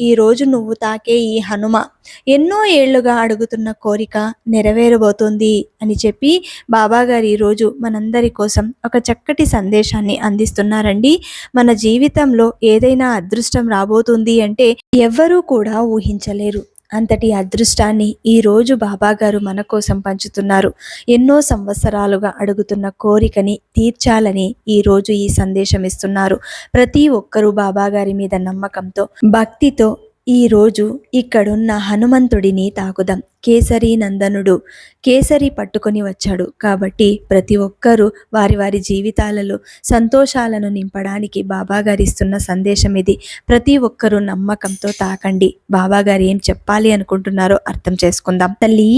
ఈ రోజు నువ్వు తాకే ఈ హనుమ ఎన్నో ఏళ్ళుగా అడుగుతున్న కోరిక నెరవేరబోతోంది అని చెప్పి బాబాగారు ఈరోజు మనందరి కోసం ఒక చక్కటి సందేశాన్ని అందిస్తున్నారండి. మన జీవితంలో ఏదైనా అదృష్టం రాబోతుంది అంటే ఎవ్వరూ కూడా ఊహించలేరు. అంతటి అదృష్టాన్ని ఈ రోజు బాబాగారు మన కోసం పంచుతున్నారు. ఎన్నో సంవత్సరాలుగా అడుగుతున్న కోరికని తీర్చాలని ఈ రోజు ఈ సందేశం ఇస్తున్నారు. ప్రతి ఒక్కరూ బాబాగారి మీద నమ్మకంతో భక్తితో ఈ రోజు ఇక్కడున్న హనుమంతుడిని తాకుదాం కేసరి నందనుడు. కేసరి పట్టుకొని వచ్చాడు. కాబట్టి ప్రతి ఒక్కరూ వారి వారి జీవితాలలో సంతోషాలను నింపడానికి బాబాగారు ఇస్తున్న సందేశం ఇది. ప్రతి ఒక్కరూ నమ్మకంతో తాకండి. బాబాగారు ఏం చెప్పాలి అనుకుంటున్నారో అర్థం చేసుకుందాం. తల్లి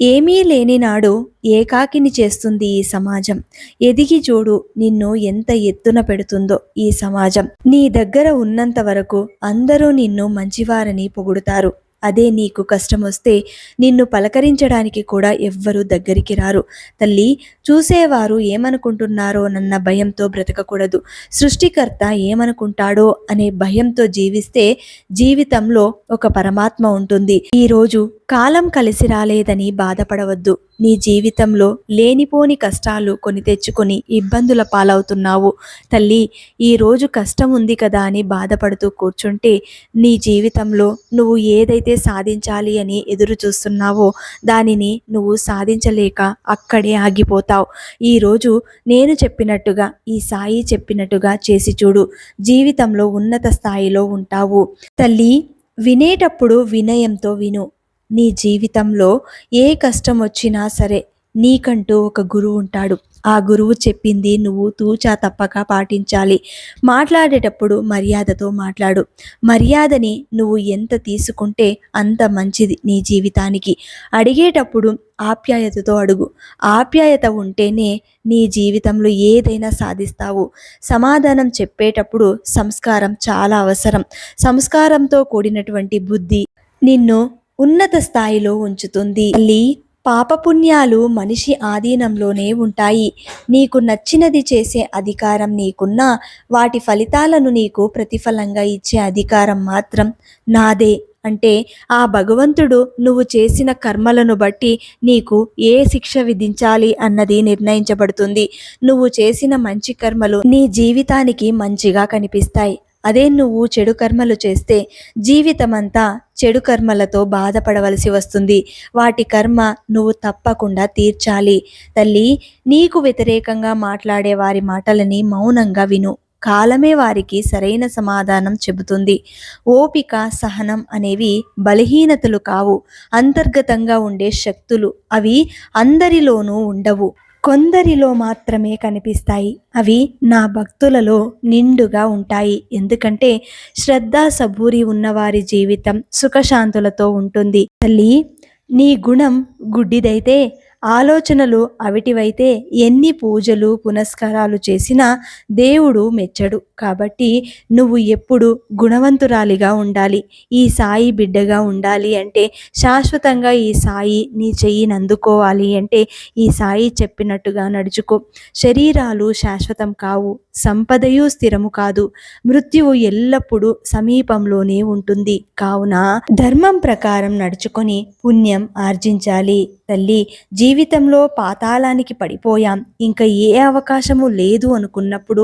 ఏమీ లేని నాడు ఏకాకిని చేస్తుంది ఈ సమాజం. ఎదిగి చూడు నిన్ను ఎంత ఎత్తున పెడుతుందో ఈ సమాజం. నీ దగ్గర ఉన్నంత వరకు అందరూ నిన్ను మంచివారని పొగుడుతారు. అదే నీకు కష్టం వస్తే నిన్ను పలకరించడానికి కూడా ఎవ్వరూ దగ్గరికి రారు. తల్లి చూసేవారు ఏమనుకుంటున్నారో నన్న భయంతో బ్రతకకూడదు. సృష్టికర్త ఏమనుకుంటాడో అనే భయంతో జీవిస్తే జీవితంలో ఒక పరమాత్మ ఉంటుంది. ఈరోజు కాలం కలిసి రాలేదని బాధపడవద్దు. నీ జీవితంలో లేనిపోని కష్టాలు కొని తెచ్చుకొని ఇబ్బందుల పాలవుతున్నావు. తల్లి ఈరోజు కష్టం ఉంది కదా అని బాధపడుతూ కూర్చుంటే నీ జీవితంలో నువ్వు ఏదైతే సాధించాలి అని ఎదురు చూస్తున్నావో. దానిని నువ్వు సాధించలేక అక్కడే ఆగిపోతావు. ఈరోజు నేను చెప్పినట్టుగా ఈ సాయి చెప్పినట్టుగా చేసి చూడు. జీవితంలో ఉన్నత స్థాయిలో ఉంటావు. తల్లి వినేటప్పుడు వినయంతో విను. నీ జీవితంలో ఏ కష్టం వచ్చినా సరే నీకంటూ ఒక గురువు ఉంటాడు. ఆ గురువు చెప్పింది నువ్వు తూచా తప్పక పాటించాలి. మాట్లాడేటప్పుడు మర్యాదతో మాట్లాడు. మర్యాదని నువ్వు ఎంత తీసుకుంటే అంత మంచిది నీ జీవితానికి. అడిగేటప్పుడు ఆప్యాయతతో అడుగు. ఆప్యాయత ఉంటేనే నీ జీవితంలో ఏదైనా సాధిస్తావు. సమాధానం చెప్పేటప్పుడు సంస్కారం చాలా అవసరం. సంస్కారంతో కూడినటువంటి బుద్ధి నిన్ను ఉన్నత స్థాయిలో ఉంచుతుంది. తల్లి పాపపుణ్యాలు మనిషి ఆధీనంలోనే ఉంటాయి. నీకు నచ్చినది చేసే అధికారం నీకున్నా వాటి ఫలితాలను నీకు ప్రతిఫలంగా ఇచ్చే అధికారం మాత్రం నాదే. అంటే ఆ భగవంతుడు నువ్వు చేసిన కర్మలను బట్టి నీకు ఏ శిక్ష విధించాలి అన్నది నిర్ణయించబడుతుంది. నువ్వు చేసిన మంచి కర్మలు నీ జీవితానికి మంచిగా కనిపిస్తాయి. అదే నువ్వు చెడు కర్మలు చేస్తే జీవితమంతా చెడు కర్మలతో బాధపడవలసి వస్తుంది. వాటి కర్మ నువ్వు తప్పకుండా తీర్చాలి. తల్లి నీకు వ్యతిరేకంగా మాట్లాడే వారి మాటలని మౌనంగా విను. కాలమే వారికి సరైన సమాధానం చెబుతుంది. ఓపిక సహనం అనేవి బలహీనతలు కావు. అంతర్గతంగా ఉండే శక్తులు అవి అందరిలోనూ ఉండవు. కొందరిలో మాత్రమే కనిపిస్తాయి. అవి నా భక్తులలో నిండుగా ఉంటాయి. ఎందుకంటే శ్రద్ధ సబూరి ఉన్నవారి జీవితం సుఖశాంతులతో ఉంటుంది. తల్లి నీ గుణం గుడ్డిదైతే ఆలోచనలు అవిటివైతే ఎన్ని పూజలు పునస్కారాలు చేసినా దేవుడు మెచ్చడు. కాబట్టి నువ్వు ఎప్పుడు గుణవంతురాలిగా ఉండాలి ఈ సాయి బిడ్డగా ఉండాలి అంటే శాశ్వతంగా ఈ సాయి నీ చెయ్యిని అందుకోవాలి అంటే ఈ సాయి చెప్పినట్టుగా నడుచుకో. శరీరాలు శాశ్వతం కావు సంపదయు స్థిరము కాదు మృత్యువు ఎల్లప్పుడూ సమీపంలోనే ఉంటుంది. కావున ధర్మం ప్రకారం నడుచుకొని పుణ్యం ఆర్జించాలి. తల్లి జీవితంలో పాతాళానికి పడిపోయాం. ఇంకా ఏ అవకాశము లేదు అనుకున్నప్పుడు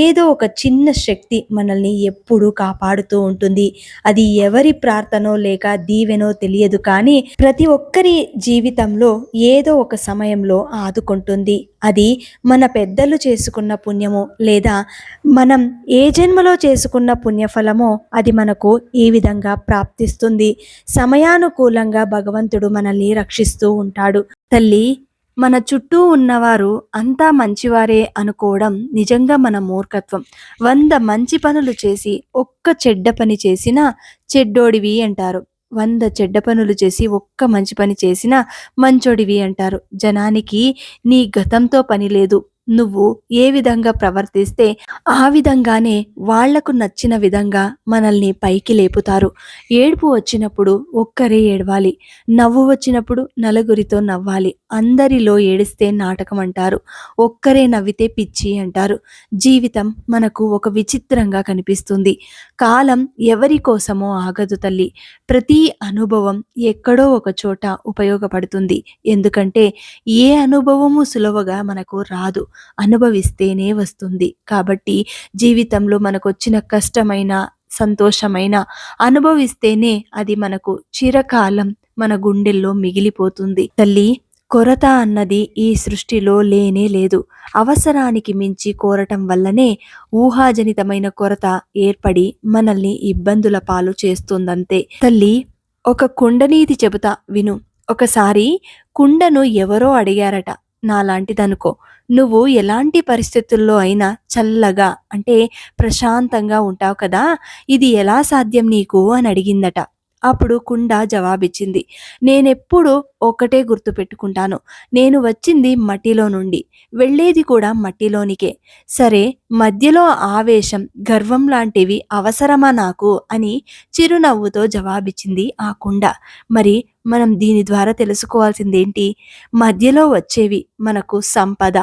ఏదో ఒక చిన్న శక్తి మనల్ని ఎప్పుడూ కాపాడుతూ ఉంటుంది. అది ఎవరి ప్రార్థనో లేక దీవెనో తెలియదు కానీ ప్రతి ఒక్కరి జీవితంలో ఏదో ఒక సమయంలో ఆదుకుంటుంది. అది మన పెద్దలు చేసుకున్న పుణ్యము లేదా మనం ఏ జన్మలో చేసుకున్న పుణ్యఫలమో అది మనకు ఈ విధంగా ప్రాప్తిస్తుంది. సమయానుకూలంగా భగవంతుడు మనల్ని రక్షిస్తూ ఉంటాడు. తల్లి మన చుట్టూ ఉన్నవారు అంతా మంచివారే అనుకోవడం నిజంగా మన మూర్ఖత్వం. వంద మంచి పనులు చేసి ఒక్క చెడ్డ పని చేసినా చెడ్డోడివి అంటారు. వంద చెడ్డ పనులు చేసి ఒక్క మంచి పని చేసినా మంచోడివి అంటారు. జనానికి నీ గతంతో పని లేదు. నువ్వు ఏ విధంగా ప్రవర్తిస్తే ఆ విధంగానే వాళ్ళకు నచ్చిన విధంగా మనల్ని పైకి లేపుతారు. ఏడుపు వచ్చినప్పుడు ఒక్కరే ఏడవాలి. నవ్వు వచ్చినప్పుడు నలుగురితో నవ్వాలి. అందరిలో ఏడిస్తే నాటకం అంటారు. ఒక్కరే నవ్వితే పిచ్చి అంటారు. జీవితం మనకు ఒక విచిత్రంగా కనిపిస్తుంది. కాలం ఎవరి కోసమో ఆగదు తల్లి. ప్రతి అనుభవం ఎక్కడో ఒక చోట ఉపయోగపడుతుంది. ఎందుకంటే ఏ అనుభవము సులువుగా మనకు రాదు. అనుభవిస్తేనే వస్తుంది. కాబట్టి జీవితంలో మనకు వచ్చిన కష్టమైన సంతోషమైన అనుభవిస్తేనే అది మనకు చిరకాలం మన గుండెల్లో మిగిలిపోతుంది. తల్లి కొరత అన్నది ఈ సృష్టిలో లేనే లేదు. అవసరానికి మించి కోరటం వల్లనే ఊహాజనితమైన కొరత ఏర్పడి మనల్ని ఇబ్బందుల పాలు చేస్తుందంతే. తల్లి ఒక కుండనీతి చెబుతా విను. ఒకసారి కుండను ఎవరో అడిగారట. నాలాంటిదనుకో. నువ్వు ఎలాంటి పరిస్థితుల్లో అయినా చల్లగా అంటే ప్రశాంతంగా ఉంటావు కదా ఇది ఎలా సాధ్యం నీకు అని అడిగిందట. అప్పుడు కుండ జవాబిచ్చింది నేనెప్పుడు ఒకటే గుర్తుపెట్టుకుంటాను నేను వచ్చింది మట్టిలో నుండి వెళ్ళేది కూడా మట్టిలోనికే. సరే మధ్యలో ఆవేశం గర్వం లాంటివి అవసరమా నాకు? అని చిరునవ్వుతో జవాబిచ్చింది ఆ కుండ. మరి మనం దీని ద్వారా తెలుసుకోవాల్సిందేంటి? మధ్యలో వచ్చేవి మనకు సంపద.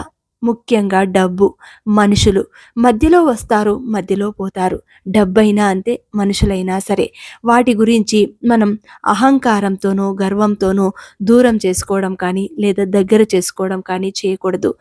ముఖ్యంగా డబ్బు. మనుషులు మధ్యలో వస్తారు మధ్యలో పోతారు. డబ్బైనా అంతే మనుషులైనా సరే. వాటి గురించి మనం అహంకారంతోనో గర్వంతోనో దూరం చేసుకోవడం కానీ లేదా దగ్గర చేసుకోవడం కానీ చేయకూడదు.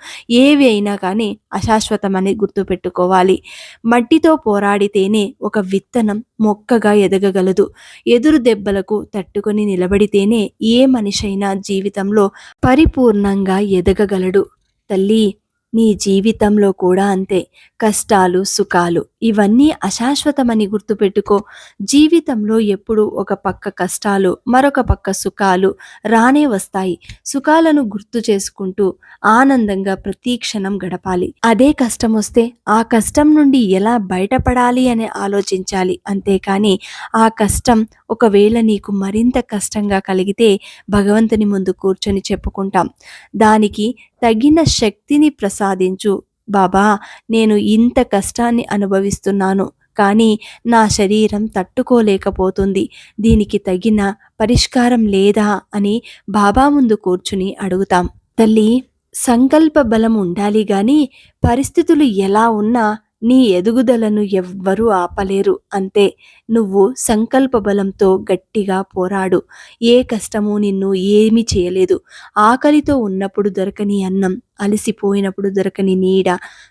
ఏవి అయినా కానీ అశాశ్వతమని గుర్తుపెట్టుకోవాలి. మట్టితో పోరాడితేనే ఒక విత్తనం మొక్కగా ఎదగగలదు. ఎదురు దెబ్బలకు తట్టుకొని నిలబడితేనే ఏ మనిషైనా జీవితంలో పరిపూర్ణంగా ఎదగగలడు. తల్లి! నీ జీవితంలో కూడా అంతే. కష్టాలు సుఖాలు ఇవన్నీ అశాశ్వతమని గుర్తుపెట్టుకో. జీవితంలో ఎప్పుడు ఒక పక్క కష్టాలు మరొక పక్క సుఖాలు రానే వస్తాయి. సుఖాలను గుర్తు చేసుకుంటూ ఆనందంగా ప్రతి క్షణం గడపాలి. అదే కష్టం వస్తే ఆ కష్టం నుండి ఎలా బయటపడాలి అని ఆలోచించాలి. అంతేకాని ఆ కష్టం ఒకవేళ నీకు మరింత కష్టంగా కలిగితే భగవంతుని ముందు కూర్చొని చెప్పుకుంటాం. దానికి తగిన శక్తిని ప్రసాదించు బాబా నేను ఇంత కష్టాన్ని అనుభవిస్తున్నాను కానీ నా శరీరం తట్టుకోలేకపోతుంది. దీనికి తగిన పరిష్కారం లేదా అని బాబా ముందు కూర్చుని అడుగుతాం. తల్లి సంకల్ప బలం ఉండాలి గాని పరిస్థితులు ఎలా ఉన్నా నీ ఎదుగుదలను ఎవ్వరూ ఆపలేరు. అంతే నువ్వు సంకల్ప బలంతో గట్టిగా పోరాడు. ఏ కష్టము నిన్ను ఏమీ చేయలేదు. ఆకలితో ఉన్నప్పుడు దొరకని అన్నం అలసిపోయినప్పుడు దొరకని నీడ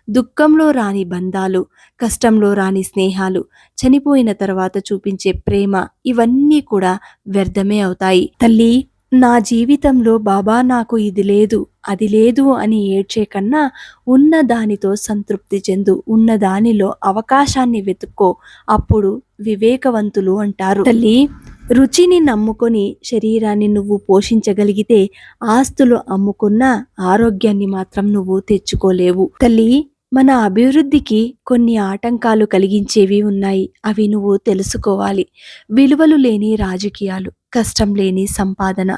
దుఃఖంలో రాని బంధాలు కష్టంలో రాని స్నేహాలు చనిపోయిన తర్వాత చూపించే ప్రేమ ఇవన్నీ కూడా వ్యర్థమే అవుతాయి. తల్లి నా జీవితంలో బాబా నాకు ఇది లేదు అది లేదు అని ఏడ్చే కన్నా ఉన్న దానితో సంతృప్తి చెందు ఉన్న దానిలో అవకాశాన్ని వెతుక్కో అప్పుడు వివేకవంతులు అంటారు. తల్లి రుచిని నమ్ముకొని శరీరాన్ని నువ్వు పోషించగలిగితే ఆస్తులు అమ్ముకున్న ఆరోగ్యాన్ని మాత్రం నువ్వు తెచ్చుకోలేవు. తల్లి మన అభివృద్ధికి కొన్ని ఆటంకాలు కలిగించేవి ఉన్నాయి అవి నువ్వు తెలుసుకోవాలి. విలువలు లేని రాజకీయాలు. కష్టం లేని సంపాదన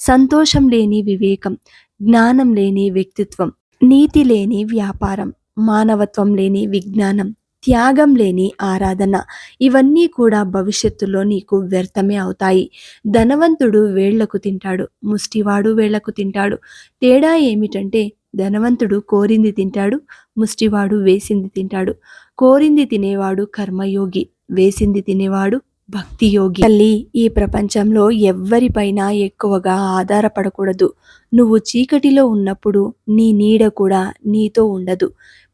సంతోషం లేని వివేకం జ్ఞానం లేని వ్యక్తిత్వం నీతి లేని వ్యాపారం మానవత్వం లేని విజ్ఞానం త్యాగం లేని ఆరాధన. ఇవన్నీ కూడా భవిష్యత్తులో నీకు వ్యర్థమే అవుతాయి. ధనవంతుడు వేళ్ళకు తింటాడు ముష్టివాడు వేళ్ళకు తింటాడు. తేడా ఏమిటంటే ధనవంతుడు కోరింది తింటాడు ముష్టివాడు వేసింది తింటాడు. కోరింది తినేవాడు కర్మయోగి వేసింది తినేవాడు భక్తి యోగి తల్లి ఈ ప్రపంచంలో ఎవ్వరిపైన ఎక్కువగా ఆధారపడకూడదు. నువ్వు చీకటిలో ఉన్నప్పుడు నీ నీడ కూడా నీతో ఉండదు.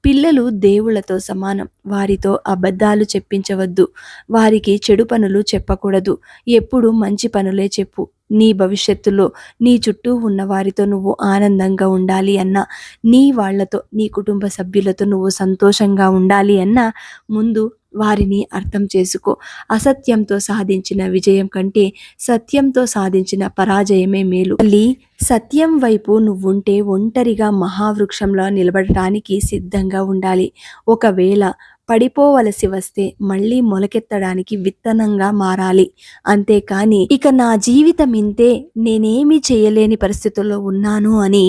పిల్లలు దేవులతో సమానం. వారితో అబద్ధాలు చెప్పించవద్దు. వారికి చెడు పనులు చెప్పకూడదు. ఎప్పుడు మంచి పనులే చెప్పు. నీ భవిష్యత్తులో నీ చుట్టూ ఉన్న వారితో నువ్వు ఆనందంగా ఉండాలి అన్నా నీ వాళ్ళతో నీ కుటుంబ సభ్యులతో నువ్వు సంతోషంగా ఉండాలి అన్నా ముందు వారిని అర్థం చేసుకో. అసత్యంతో సాధించిన విజయం కంటే సత్యంతో సాధించిన పరాజయమే మేలు. తల్లి సత్యం వైపు నువ్వుంటే ఒంటరిగా మహావృక్షంలో నిలబడటానికి సిద్ధంగా ఉండాలి. ఒకవేళ పడిపోవలసి వస్తే మళ్ళీ మొలకెత్తడానికి విత్తనంగా మారాలి. అంతేకాని ఇక నా జీవితం ఇంతే నేనేమి చేయలేని పరిస్థితుల్లో ఉన్నాను అని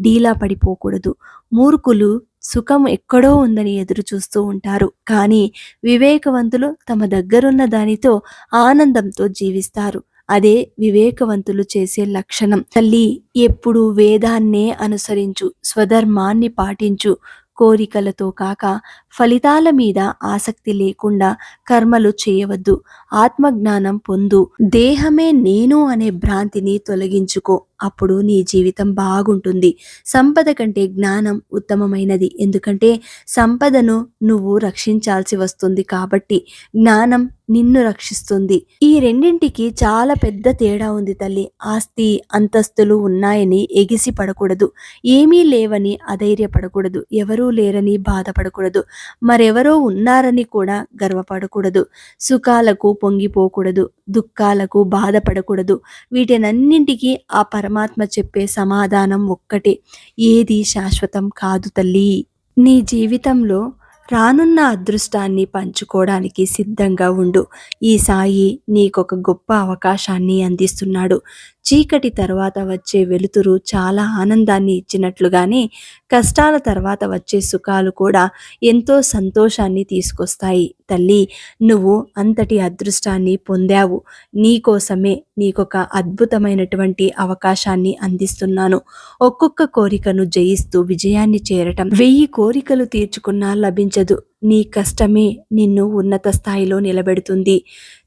డీలా పడిపోకూడదు. మూర్ఖులు సుఖం ఎక్కడో ఉందని ఎదురు చూస్తూ ఉంటారు. కానీ వివేకవంతులు తమ దగ్గరున్న దానితో ఆనందంతో జీవిస్తారు. అదే వివేకవంతులు చేసే లక్షణం. తల్లి ఎప్పుడు వేదాన్నే అనుసరించు స్వధర్మాన్ని పాటించు కోరికలతో కాక ఫలితాల మీద ఆసక్తి లేకుండా కర్మలు చేయవద్దు. ఆత్మజ్ఞానం పొందు. దేహమే నేను అనే భ్రాంతిని తొలగించుకో. అప్పుడు నీ జీవితం బాగుంటుంది. సంపద కంటే జ్ఞానం ఉత్తమమైనది. ఎందుకంటే సంపదను నువ్వు రక్షించాల్సి వస్తుంది కాబట్టి జ్ఞానం నిన్ను రక్షిస్తుంది. ఈ రెండింటికి చాలా పెద్ద తేడా ఉంది తల్లి. ఆస్తి అంతస్తులు ఉన్నాయని ఎగిసి పడకూడదు. ఏమీ లేవని అధైర్యపడకూడదు. ఎవరూ లేరని బాధపడకూడదు. మరెవరో ఉన్నారని కూడా గర్వపడకూడదు. సుఖాలకు పొంగిపోకూడదు. దుఃఖాలకు బాధపడకూడదు. వీటినన్నింటికీ ఆ పరమాత్మ చెప్పే సమాధానం ఒక్కటే. ఏది శాశ్వతం కాదు తల్లి. నీ జీవితంలో రానున్న అదృష్టాన్ని పంచుకోవడానికి సిద్ధంగా ఉండు. ఈ సాయి నీకొక గొప్ప అవకాశాన్ని అందిస్తున్నాడు. చీకటి తర్వాత వచ్చే వెలుతురు చాలా ఆనందాన్ని ఇచ్చినట్లుగానే కష్టాల తర్వాత వచ్చే సుఖాలు కూడా ఎంతో సంతోషాన్ని తీసుకొస్తాయి. తల్లి నువ్వు అంతటి అదృష్టాన్ని పొందావు. నీకోసమే నీకొక అద్భుతమైనటువంటి అవకాశాన్ని అందిస్తున్నాను. ఒక్కొక్క కోరికను జయిస్తూ విజయాన్ని చేరటం. వెయ్యి కోరికలు తీర్చుకున్నా లభించదు. నీ కష్టమే నిన్ను ఉన్నత స్థాయిలో నిలబెడుతుంది.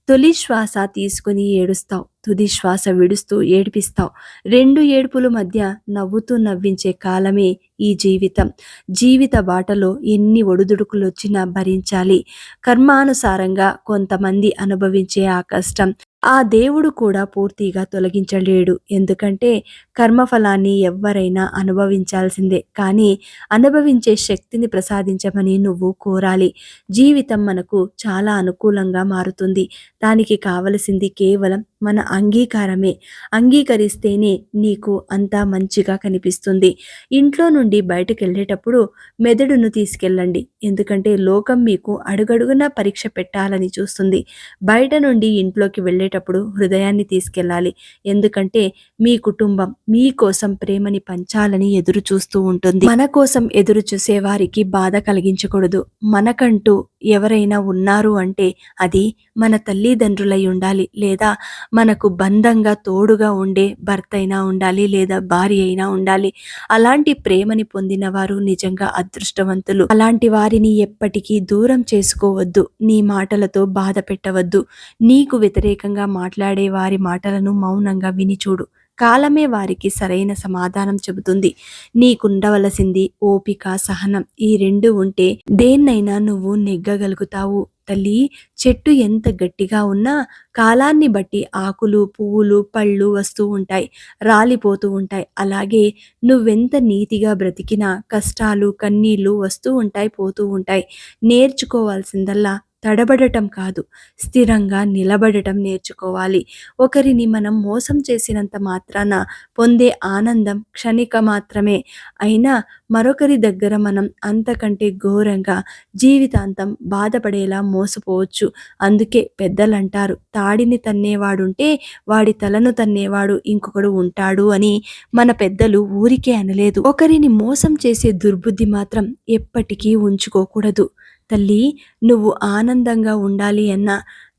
తొలి శ్వాస తీసుకుని ఏడుస్తావు. తుది శ్వాస విడుస్తూ ఏడిపిస్తావు. రెండు ఏడుపుల మధ్య నవ్వుతూ నవ్వించే కాలమే ఈ జీవితం. జీవిత బాటలో ఎన్ని ఒడుదుడుకులు వచ్చినా భరించాలి. కర్మానుసారంగా కొంతమంది అనుభవించే ఆ కష్టం. ఆ దేవుడు కూడా పూర్తిగా తొలగించలేడు. ఎందుకంటే కర్మఫలాన్ని ఎవ్వరైనా అనుభవించాల్సిందే. కానీ అనుభవించే శక్తిని ప్రసాదించమని నువ్వు కోరాలి. జీవితం మనకు చాలా అనుకూలంగా మారుతుంది. దానికి కావలసింది కేవలం మన అంగీకారమే. అంగీకరిస్తేనే నీకు అంతా మంచిగా కనిపిస్తుంది. ఇంట్లో నుండి బయటకు వెళ్ళేటప్పుడు మెదడును తీసుకెళ్ళండి. ఎందుకంటే లోకం మీకు అడుగడుగునా పరీక్ష పెట్టాలని చూస్తుంది. బయట నుండి ఇంట్లోకి వెళ్ళేటప్పుడు హృదయాన్ని తీసుకెళ్ళాలి. ఎందుకంటే మీ కుటుంబం మీకోసం ప్రేమని పంచాలని ఎదురు చూస్తూ ఉంటుంది. మన కోసం ఎదురు చూసే వారికి బాధ కలిగించకూడదు. మనకంటూ ఎవరైనా ఉన్నారు అంటే అది మన తల్లిదండ్రులై ఉండాలి లేదా మనకు బంధంగా తోడుగా ఉండే భర్త అయినా ఉండాలి లేదా భార్య అయినా ఉండాలి. అలాంటి ప్రేమని పొందిన వారు నిజంగా అదృష్టవంతులు. అలాంటి వారిని ఎప్పటికీ దూరం చేసుకోవద్దు. నీ మాటలతో బాధ పెట్టవద్దు. నీకు వ్యతిరేకంగా మాట్లాడే వారి మాటలను మౌనంగా విని చూడు. కాలమే వారికి సరైన సమాధానం చెబుతుంది. నీకుండవలసింది ఓపిక సహనం. ఈ రెండు ఉంటే దేన్నైనా నువ్వు నెగ్గగలుగుతావు. తల్లి చెట్టు ఎంత గట్టిగా ఉన్నా కాలాన్ని బట్టి ఆకులు పువ్వులు పళ్ళు వస్తూ ఉంటాయి రాలిపోతూ ఉంటాయి. అలాగే నువ్వెంత నీతిగా బ్రతికినా కష్టాలు కన్నీళ్ళు వస్తూ ఉంటాయి పోతూ ఉంటాయి. నేర్చుకోవాల్సిందల్లా తడబడటం కాదు. స్థిరంగా నిలబడటం నేర్చుకోవాలి. ఒకరిని మనం మోసం చేసినంత మాత్రాన పొందే ఆనందం క్షణిక మాత్రమే. అయినా మరొకరి దగ్గర మనం అంతకంటే ఘోరంగా జీవితాంతం బాధపడేలా మోసపోవచ్చు. అందుకే పెద్దలు అంటారు తాడిని తన్నేవాడుంటే వాడి తలను తన్నేవాడు ఇంకొకడు ఉంటాడు అని మన పెద్దలు ఊరికే అనలేదు. ఒకరిని మోసం చేసే దుర్బుద్ధి మాత్రం ఎప్పటికీ ఉంచుకోకూడదు. తల్లి నువ్వు ఆనందంగా ఉండాలి అన్న.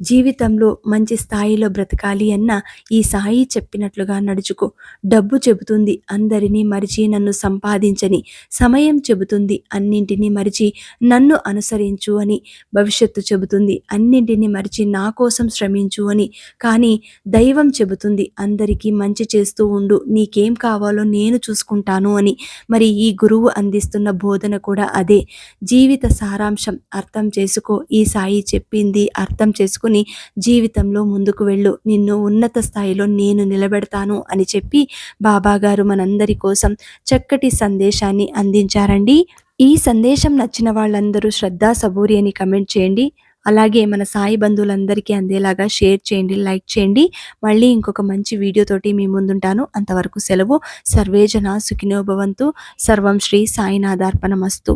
జీవితంలో మంచి స్థాయిలో బ్రతకాలి అన్న ఈ సాయి చెప్పినట్లుగా నడుచుకో. డబ్బు చెబుతుంది అందరినీ మరిచి నన్ను సంపాదించని సమయం చెబుతుంది అన్నింటినీ మరిచి నన్ను అనుసరించు అని భవిష్యత్తు చెబుతుంది. అన్నింటినీ మరిచి నా కోసం శ్రమించు అని. కానీ దైవం చెబుతుంది అందరికీ మంచి చేస్తూ ఉండు నీకేం కావాలో నేను చూసుకుంటాను అని. మరి ఈ గురువు అందిస్తున్న బోధన కూడా అదే. జీవిత సారాంశం అర్థం చేసుకో. ఈ సాయి చెప్పింది అర్థం చేసుకో. చేసుకుని జీవితంలో ముందుకు వెళ్ళు. నిన్ను ఉన్నత స్థాయిలో నేను నిలబెడతాను అని చెప్పి బాబా గారు మనందరి కోసం చక్కటి సందేశాన్ని అందించారండి. ఈ సందేశం నచ్చిన వాళ్ళందరూ శ్రద్ధా సబూరి అని కమెంట్ చేయండి. అలాగే మన సాయి బంధువులందరికీ అందేలాగా షేర్ చేయండి లైక్ చేయండి. మళ్ళీ ఇంకొక మంచి వీడియోతోటి మీ ముందుంటాను. అంతవరకు సెలవు. సర్వేజన సుఖినోభవంతు సర్వం శ్రీ సాయినాథార్పణమస్తు.